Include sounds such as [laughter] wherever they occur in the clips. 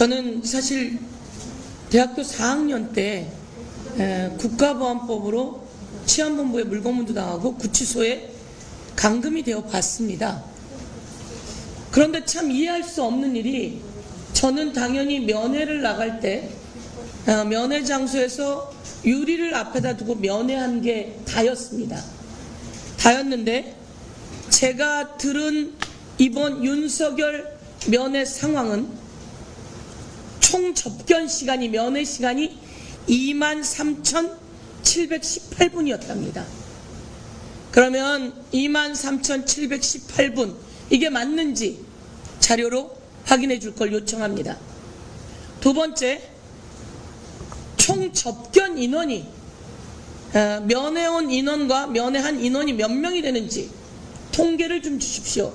저는 사실 대학교 4학년 때 에, 국가보안법으로 치안본부에 물고문도 당하고 구치소에 감금이 되어 봤습니다. 그런데 참 이해할 수 없는 일이 저는 당연히 면회를 나갈 때 어, 면회 장소에서 유리를 앞에다 두고 면회한 게 다였습니다. 다였는데 제가 들은 이번 윤석열 면회 상황은 총 접견 시간이 면회 시간이 23,718분이었답니다. 그러면 23,718분 이게 맞는지 자료로 확인해 줄 걸 요청합니다. 두 번째, 총 접견 인원이 어, 면회온 인원과 면회한 인원이 몇 명이 되는지 통계를 좀 주십시오.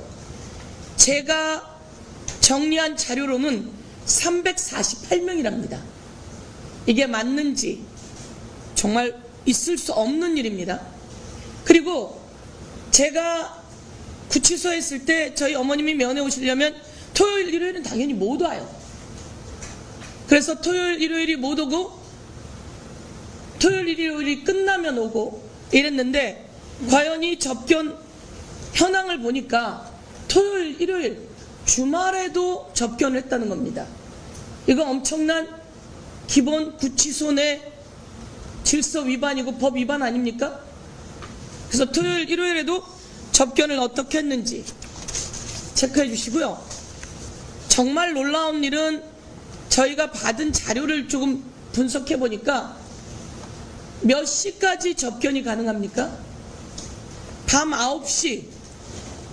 제가 정리한 자료로는 348명이랍니다. 이게 맞는지 정말 있을 수 없는 일입니다. 그리고 제가 구치소에 있을 때 저희 어머님이 면회 오시려면 토요일, 일요일은 당연히 못 와요. 그래서 토요일, 일요일이 못 오고 토요일, 일요일이 끝나면 오고 이랬는데 과연 이 접견 현황을 보니까 토요일, 일요일 주말에도 접견을 했다는 겁니다. 이거 엄청난 기본 구치소 내 질서 위반이고 법 위반 아닙니까? 그래서 토요일, 일요일에도 접견을 어떻게 했는지 체크해 주시고요. 정말 놀라운 일은 저희가 받은 자료를 조금 분석해 보니까 몇 시까지 접견이 가능합니까? 밤 9시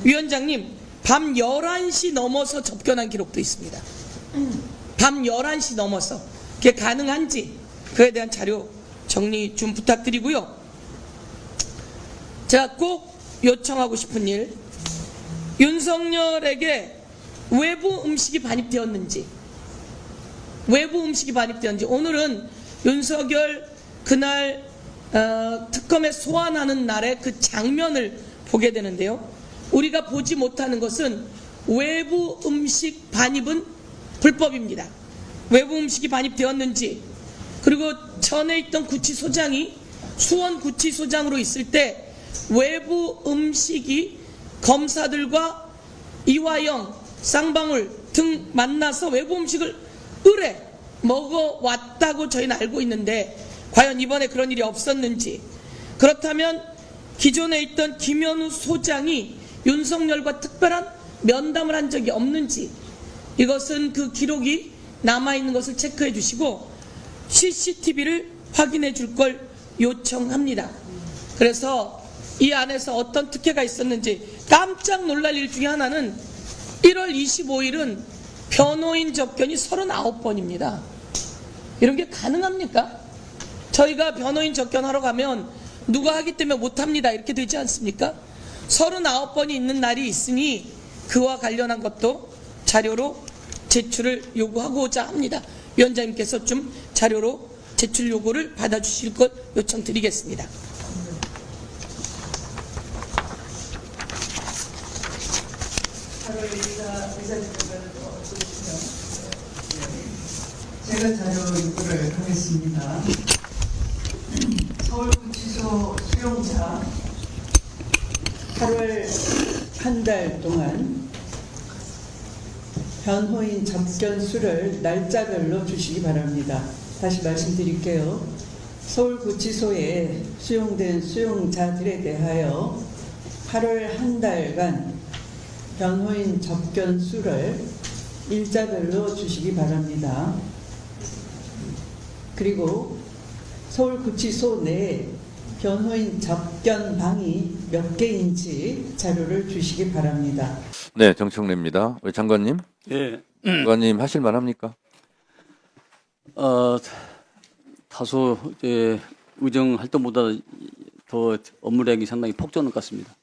위원장님 밤 11시 넘어서 접견한 기록도 있습니다. 밤 11시 넘어서 그게 가능한지 그에 대한 자료 정리 좀 부탁드리고요. 제가 꼭 요청하고 싶은 일 윤석열에게 외부 음식이 반입되었는지 외부 음식이 반입되었는지 오늘은 윤석열 그날 어, 특검에 소환하는 날의 그 장면을 보게 되는데요. 우리가 보지 못하는 것은 외부 음식 반입은 불법입니다. 외부 음식이 반입되었는지 그리고 전에 있던 구치소장이 수원 구치소장으로 있을 때 외부 음식이 검사들과 이화영, 쌍방울 등 만나서 외부 음식을 의뢰 먹어왔다고 저희는 알고 있는데 과연 이번에 그런 일이 없었는지 그렇다면 기존에 있던 김현우 소장이 윤석열과 특별한 면담을 한 적이 없는지 이것은 그 기록이 남아있는 것을 체크해 주시고 CCTV를 확인해 줄 걸 요청합니다. 그래서 이 안에서 어떤 특혜가 있었는지 깜짝 놀랄 일 중에 하나는 1월 25일은 변호인 접견이 39번입니다. 이런 게 가능합니까? 저희가 변호인 접견하러 가면 누가 하기 때문에 못합니다. 이렇게 되지 않습니까? 39번이 있는 날이 있으니 그와 관련한 것도 자료로 제출을 요구하고자 합니다. 위원장님께서 좀 자료로 제출 요구를 받아주실 것 요청드리겠습니다. 제가 자료 요구를 하겠습니다. 서울구치소 수용자 8월 한 달 동안 변호인 접견 수를 날짜별로 주시기 바랍니다. 다시 말씀드릴게요. 서울구치소에 수용된 수용자들에 대하여 8월 한 달간 변호인 접견 수를 일자별로 주시기 바랍니다. 그리고 서울구치소 내 변호인 접견 방이 몇 개인지 자료를 주시기 바랍니다. 네, 정청래입니다. 우리 장관님, 예, 장관님 하실 만 합니까? 어, 다소 이제 의정 활동보다 더 업무량이 상당히 폭주하는 것 같습니다.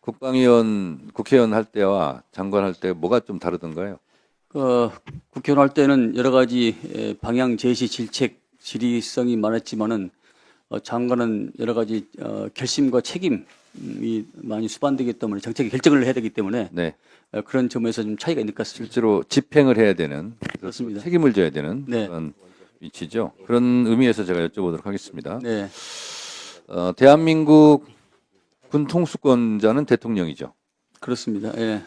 국방위원, 국회의원 할 때와 장관 할 때 뭐가 좀 다르던가요? 어, 국회의원 할 때는 여러 가지 에, 방향 제시, 질책, 질의성이 많았지만은 어, 장관은 여러 가지 어, 결심과 책임 많이 수반되기 때문에 정책의 결정을 해야 되기 때문에 네. 어, 그런 점에서 좀 차이가 있는 것 같습니다. 실제로 집행을 해야 되는 그렇습니다. 책임을 져야 되는 네. 그런 위치죠. 그런 의미에서 제가 여쭤보도록 하겠습니다. 네, 어, 대한민국 군 통수권자는 대통령이죠. 그렇습니다. 예.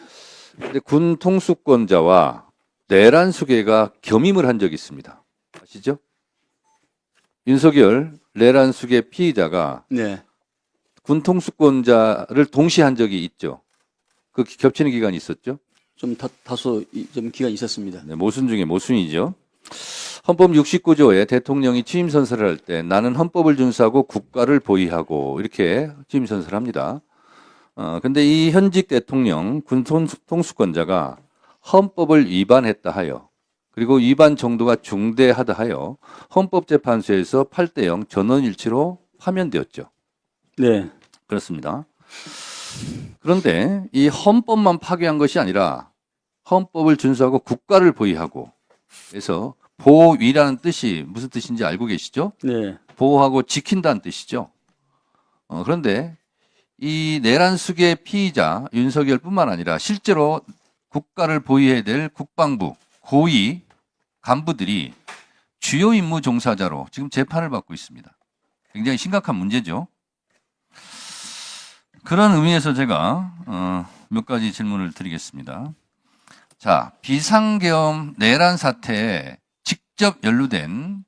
근데 군 통수권자와 내란 수계가 겸임을 한 적이 있습니다. 아시죠? 윤석열 내란 수계 피의자가 네, 군 통수권자를 동시에 한 적이 있죠. 그 겹치는 기간이 있었죠. 좀 다, 다소 이- 좀 기간이 있었습니다. 네, 모순 중에 모순이죠. 헌법 69조에 대통령이 취임 선서를 할 때 나는 헌법을 준수하고 국가를 보위하고 이렇게 취임 선서를 합니다. 어, 근데 이 현직 대통령 군 통수- 통수권자가 헌법을 위반했다 하여 그리고 위반 정도가 중대하다 하여 헌법재판소에서 8대 0 전원일치로 파면되었죠. 네, 그렇습니다. 그런데 이 헌법만 파괴한 것이 아니라 헌법을 준수하고 국가를 보위하고 그래서 보위라는 뜻이 무슨 뜻인지 알고 계시죠? 네, 보호하고 지킨다는 뜻이죠. 어, 그런데 이 내란 수계 피의자 윤석열뿐만 아니라 실제로 국가를 보위해야 될 국방부 고위 간부들이 주요 임무 종사자로 지금 재판을 받고 있습니다. 굉장히 심각한 문제죠. 그런 의미에서 제가 어, 몇 가지 질문을 드리겠습니다. 자, 비상계엄 내란 사태에 직접 연루된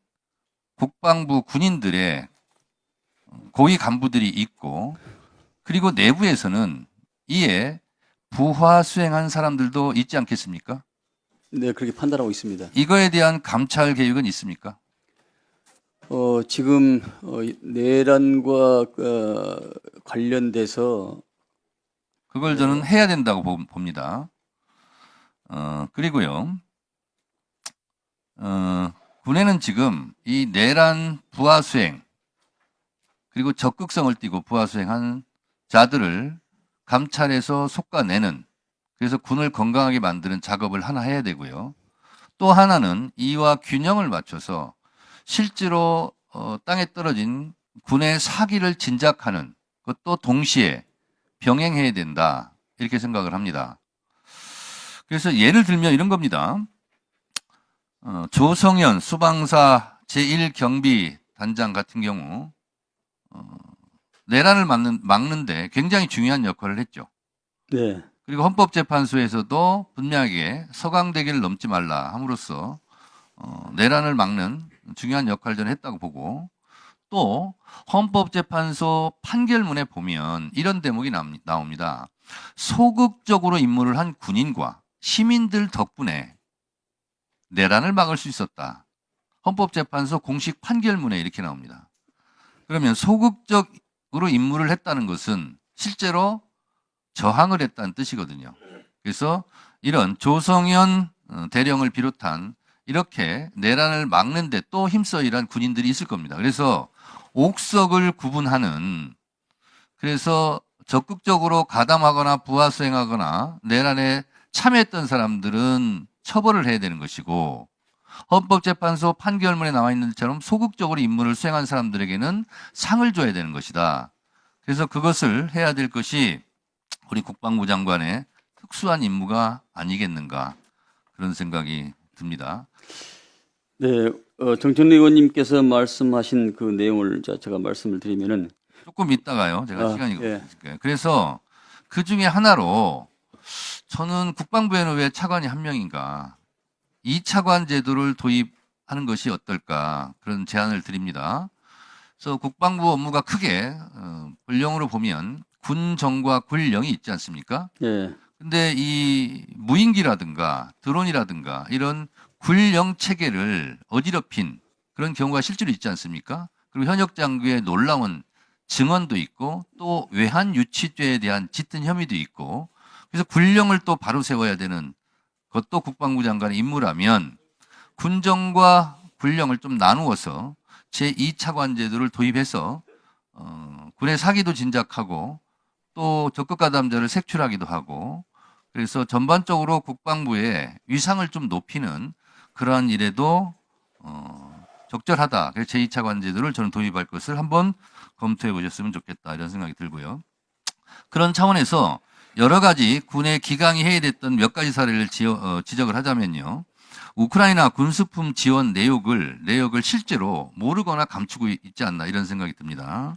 국방부 군인들의 고위 간부들이 있고 그리고 내부에서는 이에 부하 수행한 사람들도 있지 않겠습니까? 네, 그렇게 판단하고 있습니다. 이거에 대한 감찰 계획은 있습니까? 어, 지금 어, 이 내란과 어, 관련돼서 그걸 저는 해야 된다고 보- 봅니다. 어, 그리고요, 어, 군에는 지금 이 내란 부하 수행, 그리고 적극성을 띠고 부하 수행한 자들을 감찰해서 속아내는, 그래서 군을 건강하게 만드는 작업을 하나 해야 되고요. 또 하나는 이와 균형을 맞춰서 실제로 어, 땅에 떨어진 군의 사기를 진작하는 것도 동시에 병행해야 된다. 이렇게 생각을 합니다. 그래서 예를 들면 이런 겁니다. 어, 조성현 수방사 제1경비 단장 같은 경우 어, 내란을 막는, 막는데 굉장히 중요한 역할을 했죠. 네, 그리고 헌법재판소에서도 분명하게 서강대기를 넘지 말라 함으로써 어, 내란을 막는 중요한 역할을 했다고 보고 또 헌법재판소 판결문에 보면 이런 대목이 남- 나옵니다. 소극적으로 임무를 한 군인과 시민들 덕분에 내란을 막을 수 있었다. 헌법재판소 공식 판결문에 이렇게 나옵니다. 그러면 소극적으로 임무를 했다는 것은 실제로 저항을 했다는 뜻이거든요. 그래서 이런 조성현 어, 대령을 비롯한 이렇게 내란을 막는데 또 힘써 일한 군인들이 있을 겁니다. 그래서 옥석을 구분하는 그래서 적극적으로 가담하거나 부하 수행하거나 내란에 참여했던 사람들은 처벌을 해야 되는 것이고 헌법재판소 판결문에 나와 있는 것처럼 소극적으로 임무를 수행한 사람들에게는 상을 줘야 되는 것이다. 그래서 그것을 해야 될 것이 우리 국방부 장관의 특수한 임무가 아니겠는가 그런 생각이 듭니다. 네, 어, 정천 의원님께서 말씀하신 그 내용을 자- 제가 말씀을 드리면은 조금 있다가요. 제가 아, 시간이 예. 없으니까요. 그래서 그 중에 하나로 저는 국방부에는 왜 차관이 한 명인가? 이 차관 제도를 도입하는 것이 어떨까? 그런 제안을 드립니다. 그래서 국방부 업무가 크게 어, 분령으로 보면 군정과 군령이 있지 않습니까? 예, 근데 이 무인기라든가 드론이라든가 이런 군령 체계를 어지럽힌 그런 경우가 실제로 있지 않습니까? 그리고 현역 장교의 놀라운 증언도 있고 또 외환 유치죄에 대한 짙은 혐의도 있고 그래서 군령을 또 바로 세워야 되는 것도 국방부 장관의 임무라면 군정과 군령을 좀 나누어서 제2차관 제도를 도입해서 어, 군의 사기도 진작하고 또 적극 가담자를 색출하기도 하고 그래서 전반적으로 국방부의 위상을 좀 높이는 그러한 일에도 어, 적절하다. 그래서 제2차 관 제도를 저는 도입할 것을 한번 검토해 보셨으면 좋겠다 이런 생각이 들고요. 그런 차원에서 여러 가지 군의 기강이 해야 됐던 몇 가지 사례를 지어- 어, 지적을 하자면요. 우크라이나 군수품 지원 내역을 내역을 실제로 모르거나 감추고 있지 않나 이런 생각이 듭니다.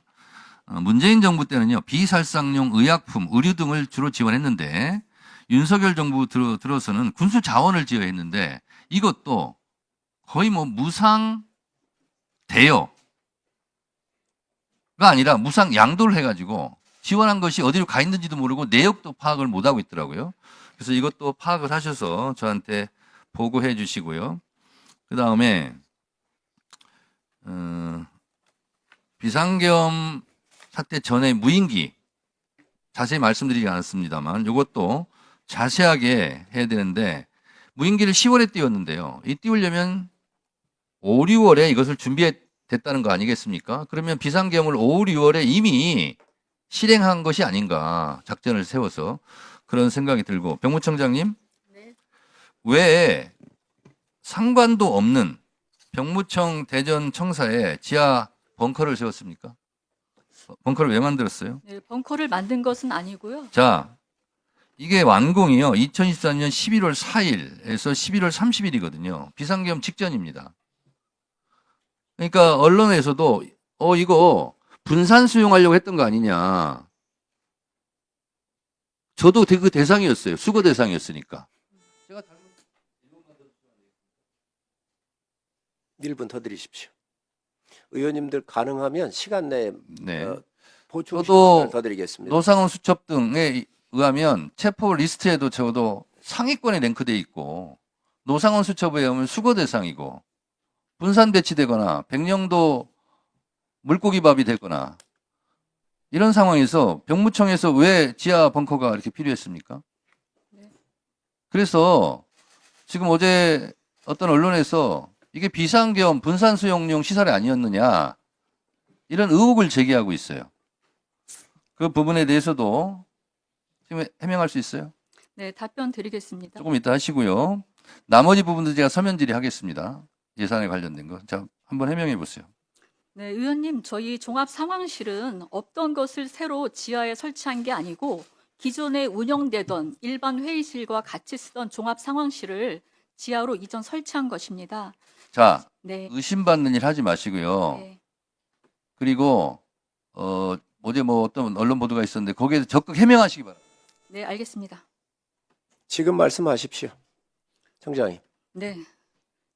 어, 문재인 정부 때는요 비살상용 의약품, 의류 등을 주로 지원했는데 윤석열 정부 들어, 들어서는 군수 자원을 지어야 했는데 이것도 거의 뭐 무상 대여가 아니라 무상 양도를 해가지고 지원한 것이 어디로 가 있는지도 모르고 내역도 파악을 못 하고 있더라고요. 그래서 이것도 파악을 하셔서 저한테 보고해 주시고요. 그 다음에 어, 비상계엄 사태 전에 무인기 자세히 말씀드리지 않았습니다만 이것도 자세하게 해야 되는데 무인기를 10월에 띄웠는데요. 이 띄우려면 5, 6월에 이것을 준비했다는 거 아니겠습니까? 그러면 비상계엄을 5, 6월에 이미 실행한 것이 아닌가 작전을 세워서 그런 생각이 들고 병무청장님 왜 상관도 없는 병무청 대전 청사에 지하 벙커를 세웠습니까? 벙커를 왜 만들었어요? 네, 벙커를 만든 것은 아니고요. 자, 이게 완공이요. 2024년 11월 4일에서 11월 30일이거든요. 비상계엄 직전입니다. 그러니까 언론에서도 어 이거 분산 수용하려고 했던 거 아니냐. 저도 그 대상이었어요. 수거 대상이었으니까. 1분 더 드리십시오. 의원님들 가능하면 시간 내에 네. 어, 보충 시간을 더 드리겠습니다. 노상원 수첩 등에 의하면 체포 리스트에도 적어도 상위권에 랭크돼 있고 노상원 수첩에 의하면 수거 대상이고 분산 배치되거나 백령도 물고기밥이 되거나 이런 상황에서 병무청에서 왜 지하 벙커가 이렇게 필요했습니까? 그래서 지금 어제 어떤 언론에서 이게 비상계엄 분산 수용용 시설이 아니었느냐 이런 의혹을 제기하고 있어요. 그 부분에 대해서도 지금 해명할 수 있어요? 네, 답변 드리겠습니다. 조금 이따 하시고요. 나머지 부분도 제가 서면 질의하겠습니다. 예산에 관련된 거. 자, 한번 해명해 보세요. 네, 의원님, 저희 종합 상황실은 없던 것을 새로 지하에 설치한 게 아니고 기존에 운영되던 일반 회의실과 같이 쓰던 종합 상황실을 지하로 이전 설치한 것입니다. 자, 네. 의심받는 일 하지 마시고요. 네. 그리고 어, 어제 뭐 어떤 언론 보도가 있었는데 거기에 적극 해명하시기 바랍니다. 네, 알겠습니다. 지금 말씀하십시오. 청장님. 네.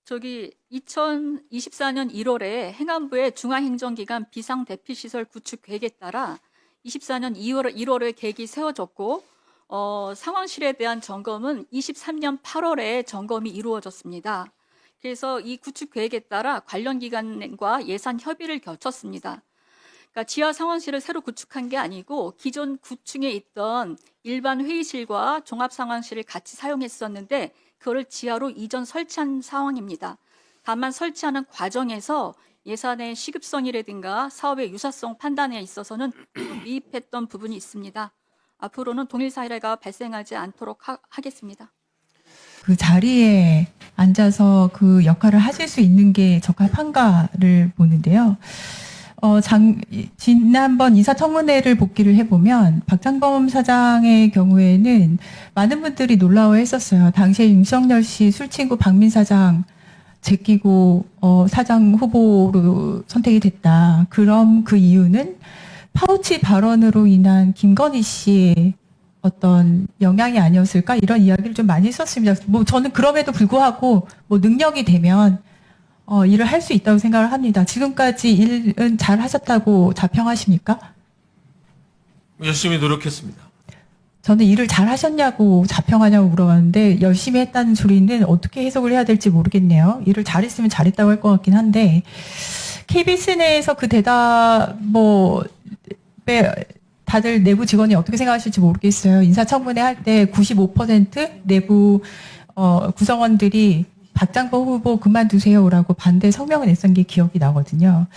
저기 2024년 1월에 행안부의 중앙행정기관 비상대피시설 구축 계획에 따라 24년 2월 1월에 계획이 세워졌고 어, 상황실에 대한 점검은 23년 8월에 점검이 이루어졌습니다. 그래서 이 구축 계획에 따라 관련 기관과 예산 협의를 거쳤습니다. 그러니까 지하 상황실을 새로 구축한 게 아니고 기존 9층에 있던 일반 회의실과 종합 상황실을 같이 사용했었는데 그거를 지하로 이전 설치한 상황입니다. 다만 설치하는 과정에서 예산의 시급성이라든가 사업의 유사성 판단에 있어서는 또 미입했던 부분이 있습니다. 앞으로는 동일 사례가 발생하지 않도록 하, 하겠습니다. 그 자리에 앉아서 그 역할을 하실 수 있는 게 적합한가를 보는데요. 어, 장, 지난번 이사청문회를 복기를 해보면 박장범 사장의 경우에는 많은 분들이 놀라워 했었어요. 당시에 윤석열 씨 술친구 박민 사장 제끼고 어, 사장 후보로 선택이 됐다. 그럼 그 이유는 파우치 발언으로 인한 김건희 씨의 어떤 영향이 아니었을까 이런 이야기를 좀 많이 했었습니다. 뭐 저는 그럼에도 불구하고 뭐 능력이 되면 어, 일을 할 수 있다고 생각을 합니다. 지금까지 일은 잘 하셨다고 자평하십니까? 열심히 노력했습니다. 저는 일을 잘 하셨냐고 자평하냐고 물어봤는데 열심히 했다는 소리는 어떻게 해석을 해야 될지 모르겠네요. 일을 잘했으면 잘했다고 할 것 같긴 한데 KBS 내에서 그 대답 뭐왜 다들 내부 직원이 어떻게 생각하실지 모르겠어요. 인사청문회 할 때 95% 내부 어, 구성원들이 박장범 후보 그만두세요라고 반대 성명을 냈던 게 기억이 나거든요.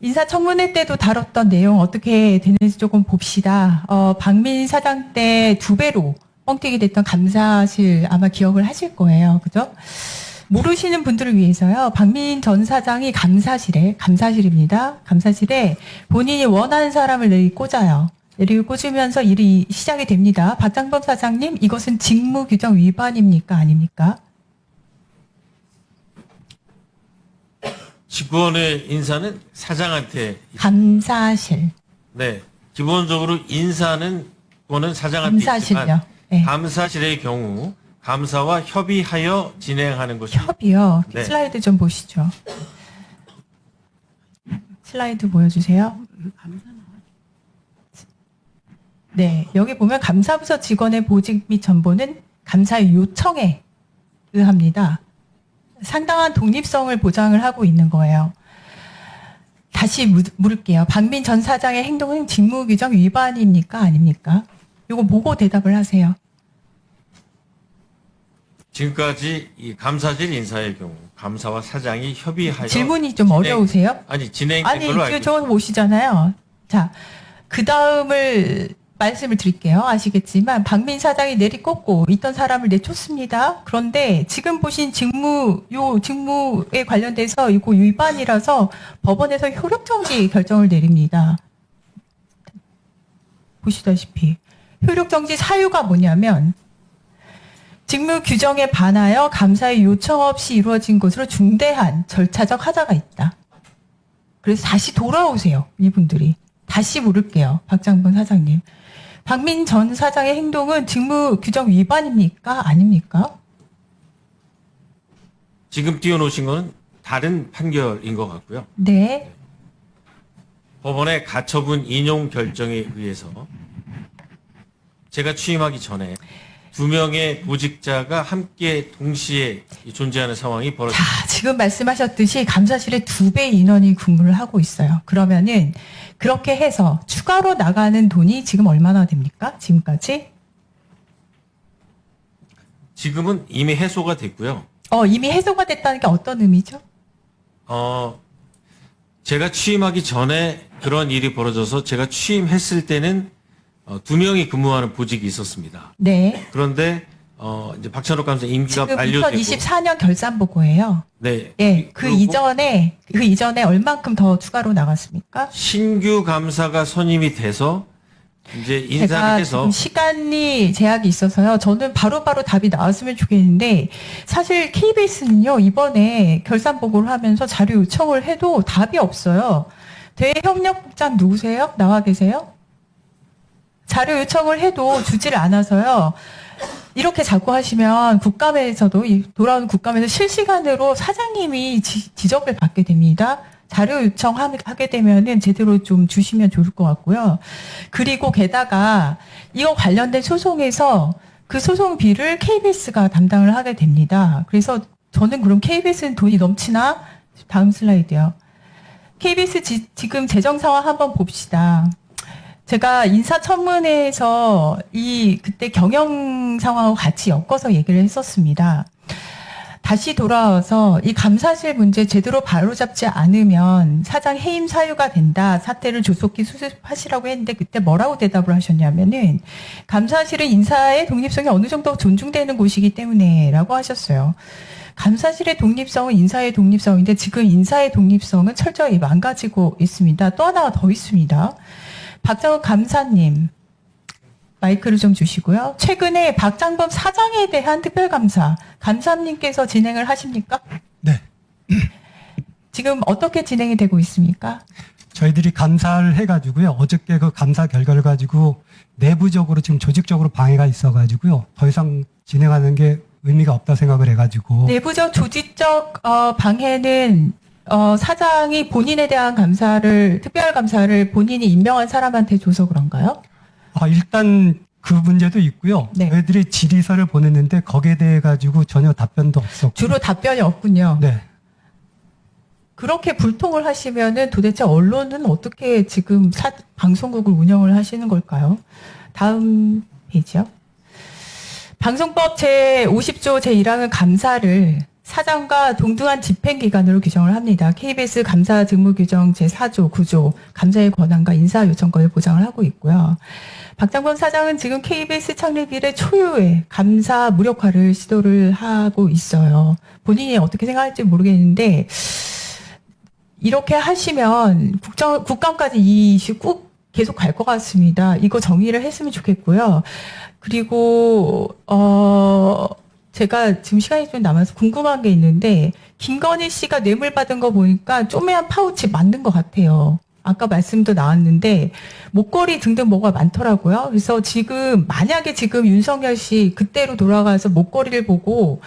인사청문회 때도 다뤘던 내용 어떻게 되는지 조금 봅시다. 어, 박민 사장 때 두 배로 뻥튀기 됐던 감사실 아마 기억을 하실 거예요. 그죠? 모르시는 분들을 위해서요. 박민 전 사장이 감사실에, 감사실입니다. 감사실에 본인이 원하는 사람을 내리 꽂아요. 내리를 꽂으면서 일이 시작이 됩니다. 박장범 사장님, 이것은 직무 규정 위반입니까? 아닙니까? 직원의 인사는 사장한테 감사실. 네 기본적으로 인사는 그거는 사장한테 있지만 감사실요. 네. 감사실의 경우 감사와 협의하여 진행하는 것이 협이요. 네. 슬라이드 좀 보시죠. 슬라이드 보여주세요. 네, 여기 보면 감사부서 직원의 보직 및 전보는 감사의 요청에 의합니다. 상당한 독립성을 보장을 하고 있는 거예요. 다시 물- 물을게요. 박민 전 사장의 행동은 직무규정 위반입니까? 아닙니까? 이거 보고 대답을 하세요. 지금까지 이 감사실 인사의 경우 감사와 사장이 협의하여 질문이 좀 진행- 어려우세요? 아니 진행된 아니, 지금. 저거 보시잖아요. 자, 그 다음을 말씀을 드릴게요. 아시겠지만, 박민 사장이 내리꽂고 있던 사람을 내쫓습니다. 그런데 지금 보신 직무, 요 직무에 관련돼서 이거 위반이라서 법원에서 효력 정지 결정을 내립니다. 보시다시피. 효력 정지 사유가 뭐냐면, 직무 규정에 반하여 감사의 요청 없이 이루어진 것으로 중대한 절차적 하자가 있다. 그래서 다시 돌아오세요, 이분들이. 다시 물을게요, 박장본 사장님. 박민 전 사장의 행동은 직무 규정 위반입니까? 아닙니까? 지금 띄워놓으신 거는 다른 판결인 것 같고요. 네. 법원의 가처분 인용 결정에 의해서 제가 취임하기 전에 두 명의 보직자가 함께 동시에 존재하는 상황이 벌어졌습니다. 자, 지금 말씀하셨듯이 감사실에 두 배 인원이 근무를 하고 있어요. 그러면은 그렇게 해서 추가로 나가는 돈이 지금 얼마나 됩니까? 지금까지? 지금은 이미 해소가 됐고요. 어, 이미 해소가 됐다는 게 어떤 의미죠? 어, 제가 취임하기 전에 그런 일이 벌어져서 제가 취임했을 때는 어, 두 명이 근무하는 보직이 있었습니다. 네. 그런데 어, 이제 박찬욱 감사 임기가 지금 만료되고 2024년 결산 보고예요. 네. 예, 그 그리고 이전에 그 이전에 얼만큼 더 추가로 나갔습니까? 신규 감사가 선임이 돼서 이제 인사를 제가 해서 지금 시간이 제약이 있어서요. 저는 바로바로 답이 나왔으면 좋겠는데 사실 KBS는요 이번에 결산 보고를 하면서 자료 요청을 해도 답이 없어요. 대협력국장 누구세요? 나와 계세요? 자료 요청을 해도 주질 않아서요. 이렇게 자꾸 하시면 국감에서도 이 돌아오는 국감에서 실시간으로 사장님이 지, 지적을 받게 됩니다. 자료 요청하게 되면은 제대로 좀 주시면 좋을 것 같고요. 그리고 게다가 이거 관련된 소송에서 그 소송비를 KBS가 담당을 하게 됩니다. 그래서 저는 그럼 KBS는 돈이 넘치나? 다음 슬라이드요. KBS 지, 지금 재정 상황 한번 봅시다. 제가 인사청문회에서 이 그때 경영 상황하고 같이 엮어서 얘기를 했었습니다. 다시 돌아와서 이 감사실 문제 제대로 바로잡지 않으면 사장 해임 사유가 된다. 사태를 조속히 수습하시라고 했는데 그때 뭐라고 대답을 하셨냐면은 감사실은 인사의 독립성이 어느 정도 존중되는 곳이기 때문에라고 하셨어요. 감사실의 독립성은 인사의 독립성인데 지금 인사의 독립성은 철저히 망가지고 있습니다. 또 하나가 더 있습니다. 박정욱 감사님 마이크를 좀 주시고요. 최근에 박장범 사장에 대한 특별감사 감사님께서 진행을 하십니까? 네. 지금 어떻게 진행이 되고 있습니까? 저희들이 감사를 해가지고요. 어저께 그 감사 결과를 가지고 내부적으로 지금 조직적으로 방해가 있어가지고요. 더 이상 진행하는 게 의미가 없다 생각을 해가지고. 내부적 조직적 어, 방해는 어, 사장이 본인에 대한 감사를 특별 감사를 본인이 임명한 사람한테 줘서 그런가요? 아, 일단 그 문제도 있고요. 네. 저희들이 질의서를 보냈는데 거기에 대해 가지고 전혀 답변도 없었고. 주로 답변이 없군요. 네. 그렇게 불통을 하시면은 도대체 언론은 어떻게 지금 사- 방송국을 운영을 하시는 걸까요? 다음 페이지요. 방송법 제 50조 제 1항은 감사를 사장과 동등한 집행기관으로 규정을 합니다. KBS 감사 직무 규정 제 4조 9조 감사의 권한과 인사 요청권을 보장을 하고 있고요. 박장범 사장은 지금 KBS 창립 이래 초유의 감사 무력화를 시도를 하고 있어요. 본인이 어떻게 생각할지 모르겠는데 이렇게 하시면 국정, 국감까지 이 이슈 꾹 계속 갈 것 같습니다. 이거 정리를 했으면 좋겠고요. 그리고 어 제가 지금 시간이 좀 남아서 궁금한 게 있는데 김건희 씨가 뇌물 받은 거 보니까 쪼매한 파우치 맞는 것 같아요. 아까 말씀도 나왔는데 목걸이 등등 뭐가 많더라고요. 그래서 지금 만약에 지금 윤석열 씨 그때로 돌아가서 목걸이를 보고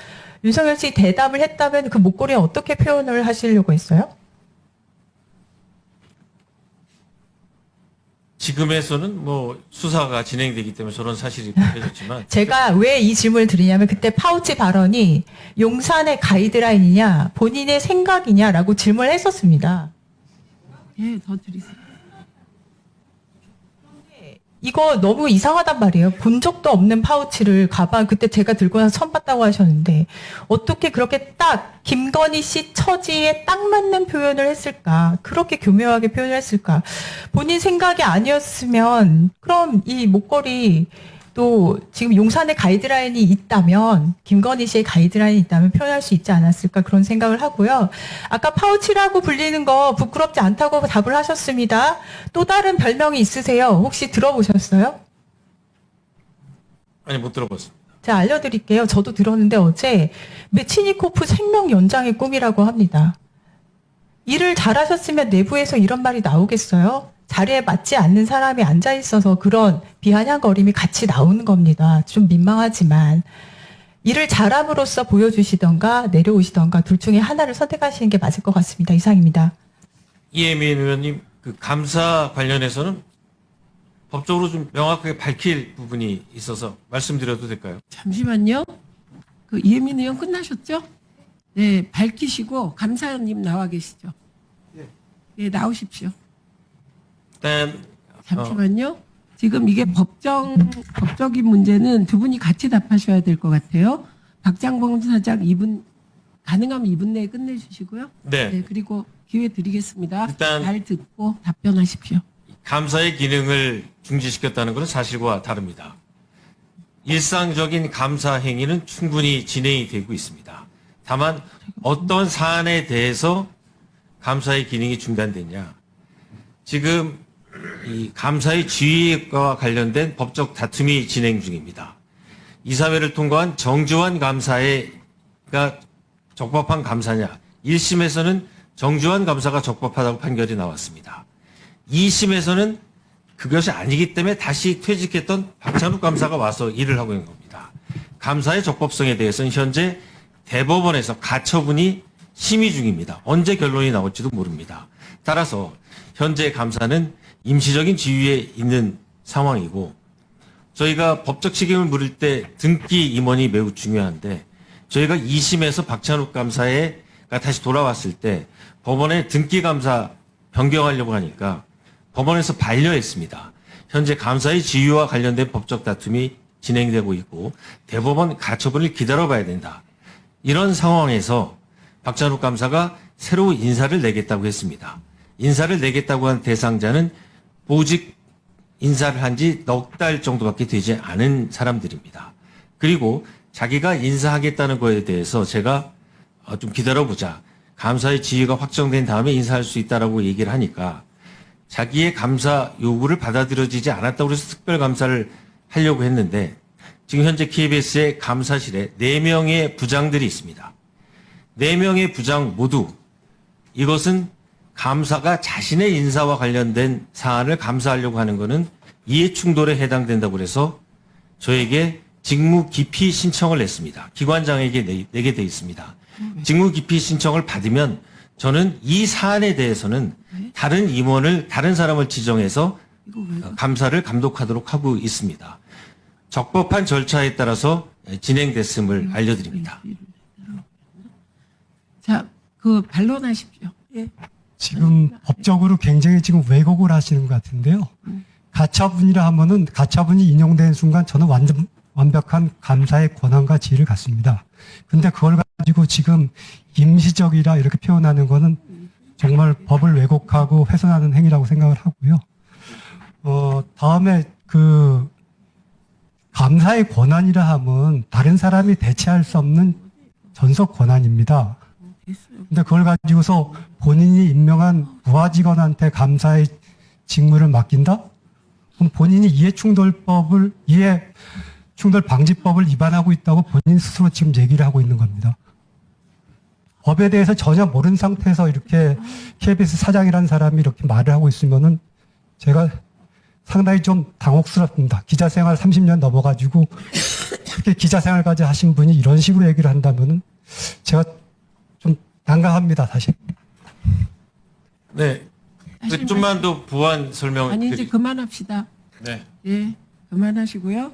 윤석열 씨 대답을 했다면 그 목걸이에 어떻게 표현을 하시려고 했어요? 지금에서는 뭐 수사가 진행되기 때문에 저런 사실이 밝혀졌지만 [laughs] 제가 왜 이 질문을 드리냐면 그때 파우치 발언이 용산의 가이드라인이냐 본인의 생각이냐라고 질문을 했었습니다. 예, 더 드리세요. 이거 너무 이상하단 말이에요. 본 적도 없는 파우치를 가방 그때 제가 들고 나서 처음 봤다고 하셨는데 어떻게 그렇게 딱 김건희 씨 처지에 딱 맞는 표현을 했을까? 그렇게 교묘하게 표현을 했을까? 본인 생각이 아니었으면 그럼 이 목걸이 또 지금 용산에 가이드라인이 있다면 김건희 씨의 가이드라인이 있다면 표현할 수 있지 않았을까 그런 생각을 하고요. 아까 파우치라고 불리는 거 부끄럽지 않다고 답을 하셨습니다. 또 다른 별명이 있으세요? 혹시 들어보셨어요? 아니 못 들어봤습니다. 제가 알려드릴게요. 저도 들었는데 어제 메치니코프 생명 연장의 꿈이라고 합니다. 일을 잘하셨으면 내부에서 이런 말이 나오겠어요? 자리에 맞지 않는 사람이 앉아 있어서 그런 비아냥거림이 같이 나오는 겁니다. 좀 민망하지만 일을 잘함으로써 보여주시던가 내려오시던가 둘 중에 하나를 선택하시는 게 맞을 것 같습니다. 이상입니다. 이혜민 의원님 그 감사 관련해서는 법적으로 좀 명확하게 밝힐 부분이 있어서 말씀드려도 될까요? 잠시만요. 그 이혜민 의원 끝나셨죠? 네, 밝히시고 감사님 나와 계시죠? 네, 나오십시오. 일단 잠시만요. 지금 이게 법정 법적인 문제는 두 분이 같이 답하셔야 될 것 같아요. 박장범 사장 2분 가능하면 2분 내에 끝내주시고요. 네. 그리고 기회 드리겠습니다. 일단- 잘 듣고 답변하십시오. 감사의 기능을 중지시켰다는 것은 사실과 다릅니다. 일상적인 감사 행위는 충분히 진행이 되고 있습니다. 다만 어떤 사안에 대해서 감사의 기능이 중단됐냐? 지금 이 감사의 지위와 관련된 법적 다툼이 진행 중입니다. 이사회를 통과한 정주환 감사가 적법한 감사냐? 1심에서는 정주환 감사가 적법하다고 판결이 나왔습니다. 2심에서는 그것이 아니기 때문에 다시 퇴직했던 박찬욱 감사가 와서 일을 하고 있는 겁니다. 감사의 적법성에 대해서는 현재 대법원에서 가처분이 심의 중입니다. 언제 결론이 나올지도 모릅니다. 따라서 현재 감사는 임시적인 지위에 있는 상황이고 저희가 법적 책임을 물을 때 등기 임원이 매우 중요한데 저희가 2심에서 박찬욱 감사가 다시 돌아왔을 때 법원에 등기 감사 변경하려고 하니까 법원에서 반려했습니다. 현재 감사의 지위와 관련된 법적 다툼이 진행되고 있고 대법원 가처분을 기다려봐야 된다. 이런 상황에서 박찬욱 감사가 새로 인사를 내겠다고 했습니다. 인사를 내겠다고 한 대상자는 보직 인사를 한 지 넉 달 정도밖에 되지 않은 사람들입니다. 그리고 자기가 인사하겠다는 거에 대해서 제가 어, 좀 기다려보자. 감사의 지위가 확정된 다음에 인사할 수 있다라고 얘기를 하니까 자기의 감사 요구를 받아들여지지 않았다고 해서 특별 감사를 하려고 했는데 지금 현재 KBS의 감사실에 네명의 부장들이 있습니다. 네명의 부장 모두 이것은 감사가 자신의 인사와 관련된 사안을 감사하려고 하는 것은 이해 충돌에 해당된다고 해서 저에게 직무 기피 신청을 냈습니다. 기관장에게 내, 내게 돼 있습니다. 직무 기피 신청을 받으면 저는 이 사안에 대해서는 다른 임원을 다른 사람을 지정해서 감사를 감독하도록 하고 있습니다. 적법한 절차에 따라서 진행됐음을 알려드립니다. 자, 그 반론하십시오. 예. 지금 법적으로 굉장히 지금 왜곡을 하시는 것 같은데요. 가처분이라 하면은 가처분이 인용된 순간 저는 완전 완벽한 감사의 권한과 지위를 갖습니다. 근데 그걸 가지고 지금 임시적이라 이렇게 표현하는 거는 정말 법을 왜곡하고 훼손하는 행위라고 생각을 하고요. 어, 다음에 그 감사의 권한이라 하면 다른 사람이 대체할 수 없는 전속 권한입니다. 근데 그걸 가지고서 본인이 임명한 부하 직원한테 감사의 직무를 맡긴다? 그럼 본인이 이해충돌법을 이해충돌 방지법을 위반하고 있다고 본인 스스로 지금 얘기를 하고 있는 겁니다. 법에 대해서 전혀 모르는 상태에서 이렇게 KBS 사장이라는 사람이 이렇게 말을 하고 있으면은 제가 상당히 좀 당혹스럽습니다. 기자 생활 30년 넘어가지고 그렇게 기자 생활까지 하신 분이 이런 식으로 얘기를 한다면은 제가 좀 난감합니다, 사실. 네. 그 좀만 더 보완 설명 아니 이제 드리- 그만합시다. 네. 예, 그만하시고요.